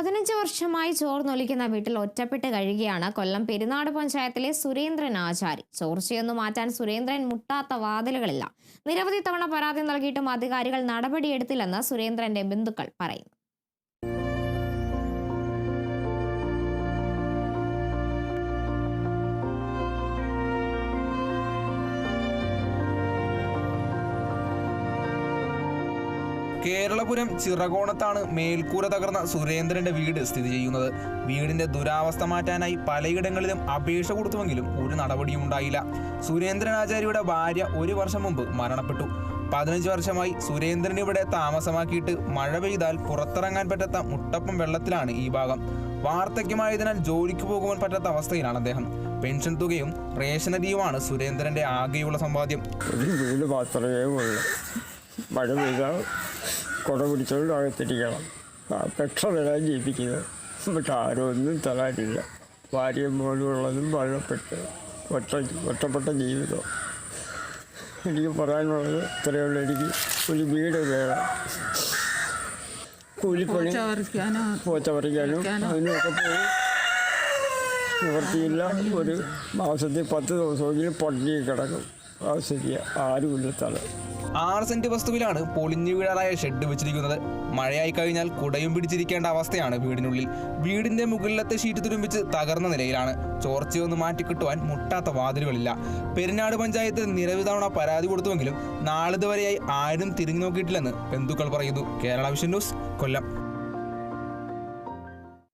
പതിനഞ്ച് വർഷമായി ചോർന്നൊലിക്കുന്ന വീട്ടിൽ ഒറ്റപ്പെട്ട് കഴിയുകയാണ് കൊല്ലം പെരുന്നാട് പഞ്ചായത്തിലെ സുരേന്ദ്രൻ ആചാരി. ചോർച്ചയൊന്നും മാറ്റാൻ സുരേന്ദ്രൻ മുട്ടാത്ത വാതിലുകളില്ല. നിരവധി തവണ പരാതി നൽകിയിട്ടും അധികാരികൾ നടപടിയെടുത്തില്ലെന്ന് സുരേന്ദ്രന്റെ ബന്ധുക്കൾ പറയുന്നു. കേരളപുരം ചിറകോണത്താണ് മേൽക്കൂര തകർന്ന സുരേന്ദ്രന്റെ വീട് സ്ഥിതി ചെയ്യുന്നത്. വീടിന്റെ ദുരാവസ്ഥ മാറ്റാനായി പലയിടങ്ങളിലും അപേക്ഷ കൊടുത്തുവെങ്കിലും ഒരു നടപടിയും ഉണ്ടായില്ല. സുരേന്ദ്രൻ ആചാര്യയുടെ ഭാര്യ ഒരു വർഷം മുമ്പ് മരണപ്പെട്ടു. പതിനഞ്ച് വർഷമായി സുരേന്ദ്രൻ ഇവിടെ താമസമാക്കിയിട്ട് മഴ പെയ്താൽ പുറത്തിറങ്ങാൻ പറ്റാത്ത മുട്ടപ്പം വെള്ളത്തിലാണ് ഈ ഭാഗം. വാർദ്ധക്യമായതിനാൽ ജോലിക്ക് പോകുവാൻ പറ്റാത്ത അവസ്ഥയിലാണ് അദ്ദേഹം. പെൻഷൻ തുകയും റേഷനരിയുമാണ് സുരേന്ദ്രന്റെ ആകെയുള്ള സമ്പാദ്യം. കുട പിടിച്ചുകൊണ്ട് അകത്തിരിക്കണം ആ പെക്ഷ തരാൻ ജീവിക്കുന്നത്. എന്നിട്ട് ആരും ഒന്നും തരാനില്ല. ഭാര്യയും മോനും ഉള്ളതും മഴപ്പെട്ട് ഒറ്റ ഒറ്റപ്പെട്ട ജീവിതം. എനിക്ക് പറയാനുള്ളത് ഇത്രയേ ഉള്ളൂ എനിക്ക് ഒരു വീട് വേണം. കൂലിപ്പണി പോച്ച പറിക്കാനും അതിനൊക്കെ പോയി. നിവർത്തിയില്ല ഒരു മാസത്തിൽ പത്ത് ദിവസമെങ്കിലും പട്ടിണി കിടക്കും. അത് ശരിയാണ് ആരുമില്ല തല. ആറ് സെന്റ് വസ്തുവിലാണ് പൊളിഞ്ഞു വീഴാറായ ഷെഡ് വെച്ചിരിക്കുന്നത്. മഴയായി കഴിഞ്ഞാൽ കുടയും പിടിച്ചിരിക്കേണ്ട അവസ്ഥയാണ് വീടിനുള്ളിൽ. വീടിന്റെ മുകളിലത്തെ ഷീറ്റ് തുരുമ്പിച്ച് തകർന്ന നിലയിലാണ്. ചോർച്ചയൊന്ന് മാറ്റിക്കിട്ടുവാൻ മുട്ടാത്ത വാതിലുകളില്ല. പെരിനാട് പഞ്ചായത്ത് നിരവധി തവണ പരാതി കൊടുത്തുവെങ്കിലും നാളിതുവരെയായി ആരും തിരിഞ്ഞു നോക്കിയിട്ടില്ലെന്ന് ബന്ധുക്കൾ പറയുന്നു. Kerala vision news Kollam.